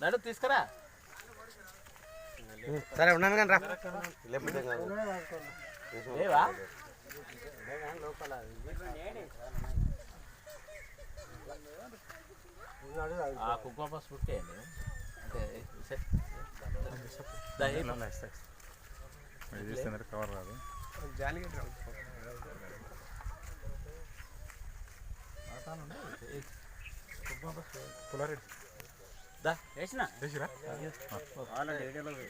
నడు తీసుకురా. సరే ఉన్నాను కానీ రా. లేకపోతే కాదు. లేవా ఆ కుంకుమ పసుపు పుట్టేయండి కవర్ రాదు పులారెడ్డి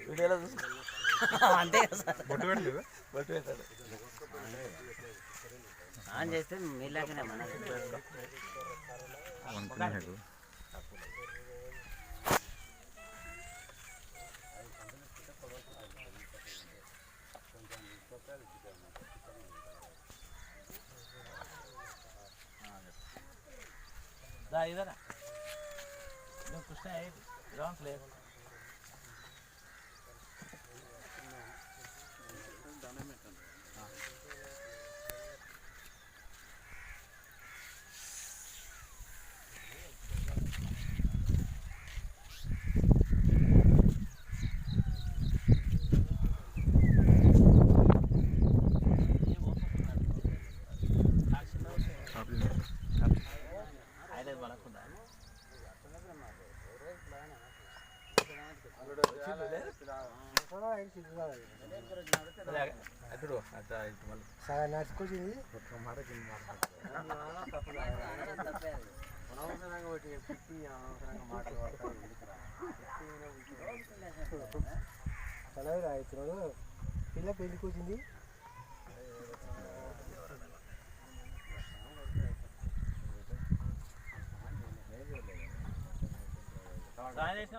వీడియోలో అంతే ఆన్ చేస్తే మీలాగనే మన ఇదరా. Dr. Steve, zandlicht. Ada balak kuda. నడుచుకొచ్చింది ఒక్క మాట కింద మళ్ళీ సగం నడుచుకొచ్చింది అలాగే రాయితున్నాడు పిల్ల పెళ్ళికి వచ్చింది સાયન્સ